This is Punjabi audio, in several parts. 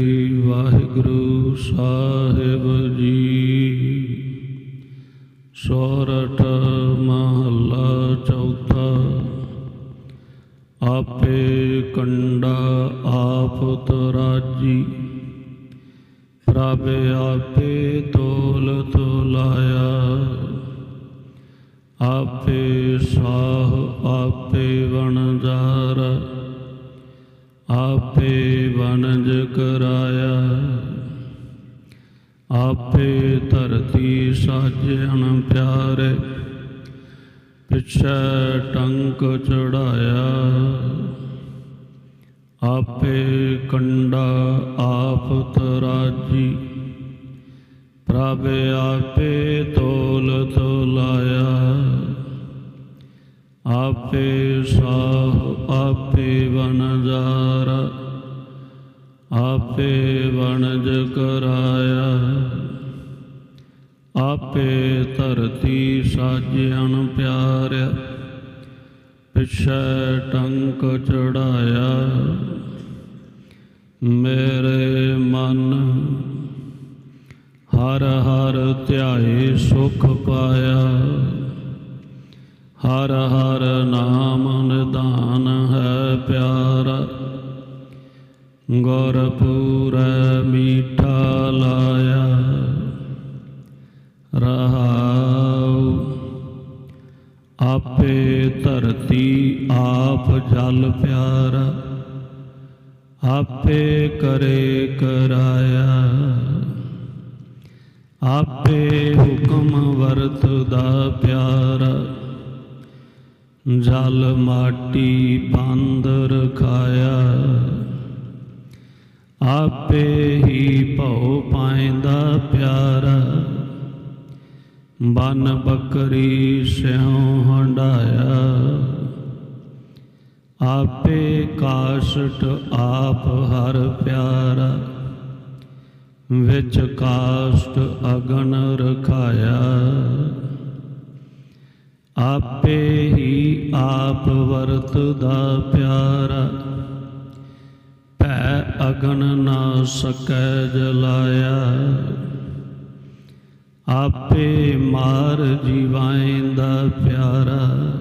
ਸ੍ਰੀ ਵਾਹਿਗੁਰੂ ਸਾਹਿਬ ਜੀ ਸੋਰਠ ਮਹੱਲਾ ਚੌਥਾ ਆਪੇ ਕੰਡਾ ਆਪ ਤਰਾਜੀ ਪ੍ਰਭ ਆਪੇ ਤੋਲ ਤੋਲਾਇਆ ਆਪੇ ਸਾਹ ਆਪੇ ਵਣਜਾਰ ਆਪੇ ਵਣਜ ਕਰਾਇਆ। ਆਪੇ ਧਰਤੀ ਸਾਜਣ ਪਿਆਰੇ, ਪਿਛੈ ਟੰਕ ਚੜਾਇਆ। ਆਪੇ ਕੰਡਾ ਆਪ ਤਰਾਜੀ ਪ੍ਰਭ ਆਪੇ ਤੋਲ ਆਪੇ ਸਾਹ, ਆਪੇ ਵਣਜਾਰ ਆਪੇ ਵਣਜ ਕਰਾਇਆ। ਆਪੇ ਧਰਤੀ ਸਾਜਣ ਪਿਆਰਿਆ ਪਿਛੈ ਟੰਕ ਚੜਾਇਆ। ਮੇਰੇ ਮਨ ਹਰ ਹਰ ਧਿਆਏ ਸੁਖ ਪਾਇਆ। ਹਰ ਹਰ ਨਾਮ ਨਿਦਾਨ ਹੈ ਪਿਆਰਾ। ਗੁਰਪੂਰ ਮੀਠਾ ਲਾਇਆ। ਰਹਾਉ, ਆਪੇ ਧਰਤੀ ਆਪ ਜਲ ਪਿਆਰਾ। ਆਪੇ ਕਰੇ ਕਰਾਇਆ। ਆਪੇ ਹੁਕਮ ਵਰਤਦਾ ਪਿਆਰਾ। ਜਲ ਮਾਟੀ ਬੰਦ ਰਖਾਇਆ ਆਪੇ ਹੀ ਭਉ ਪਾਇੰਦਾ ਪਿਆਰਾ। ਬਨ ਬੱਕਰੀ ਸਿਉ ਹੰਡਾਇਆ ਆਪੇ ਕਾਸ਼ਟ ਆਪ ਹਰ ਪਿਆਰਾ। ਵਿੱਚ ਕਾਸ਼ਟ ਅਗਨ ਰਖਾਇਆ। ਆਪੇ ਹੀ ਆਪ ਵਰਤਦਾ ਪਿਆਰਾ। ਭੈ ਅਗਨ ਨਾ ਸਕੈ ਜਲਾਇਆ। ਆਪੇ ਮਾਰ ਜੀਵਾਇੰਦਾ ਪਿਆਰਾ।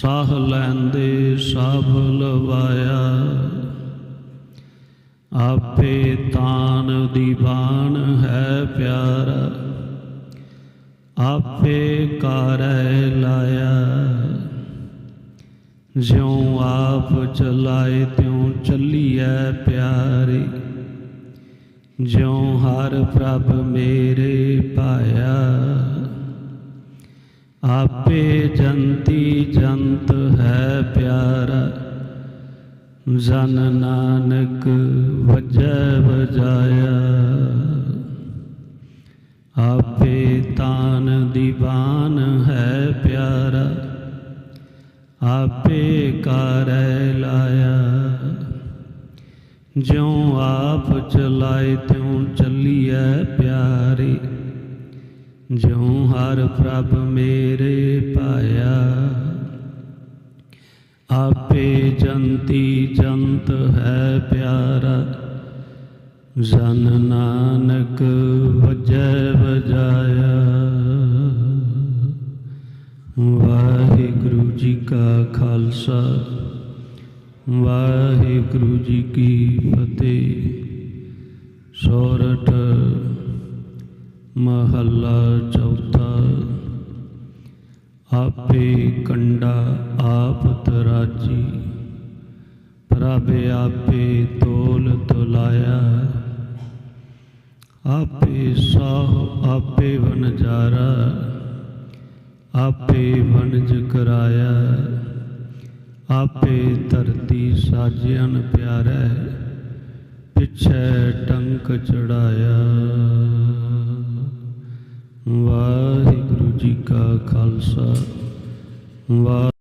ਸਾਹ ਲੈਂਦੇ ਸਭ ਲਵਾਇਆ। ਆਪੇ ਤਾਨ ਦੀਵਾਨ ਹੈ ਪਿਆਰਾ। ਆਪੇ ਕਰੈ ਲਾਇਆ। ਜਿਉ ਆਪ ਚਲਾਏ, ਤਿਉ ਚੱਲੀਐ ਪਿਆਰੇ। ਜਿਉ ਹਰ ਪ੍ਰਭ ਮੇਰੇ ਪਾਇਆ। ਆਪੇ ਜੰਤੀ ਜੰਤ ਹੈ ਪਿਆਰਾ। ਜਨ ਨਾਨਕ ਵਜੈ ਵਜਾਇਆ। ਆਪੇ ਤਾਨ ਦੀਵਾਨ ਹੈ ਪਿਆਰਾ, ਆਪੇ ਕਰੈ ਲਾਇਆ। ਜਿਉ ਆਪ ਚਲਾਏ, ਤਿਉ ਚੱਲੀਐ ਪਿਆਰੇ, ਜਿਉ ਹਰ ਪ੍ਰਭ ਮੇਰੇ ਪਾਇਆ। ਆਪੇ ਜੰਤੀ ਜੰਤ ਹੈ ਪਿਆਰਾ ਜਨ ਨਾਨਕ ਵਜੈ ਵਜਾਇਆ। ਵਾਹਿਗੁਰੂ ਜੀ ਕਾ ਖਾਲਸਾ, ਵਾਹਿਗੁਰੂ ਜੀ ਕੀ ਫਤਿਹ। ਸੋਰਠ ਮਹੱਲਾ ਚੌਥਾ, ਆਪੇ ਕੰਡਾ ਆਪ ਤਰਾਜੀ। ਪ੍ਰਭ ਆਪੇ ਤੋਲ ਤੋਲਾਇਆ। ਆਪੇ ਸਾਹ ਆਪੇ ਵਨਜਾਰਾ ਆਪੇ ਵਣਜ ਕਰਾਇਆ, ਆਪੇ ਧਰਤੀ ਸਾਜਿਆਨ ਪਿਆਰੈ, ਪਿਛੈ ਟੰਕ ਚੜਾਇਆ। ਵਾਹਿਗੁਰੂ ਜੀ ਕਾ ਖਾਲਸਾ, ਵਾਹਿ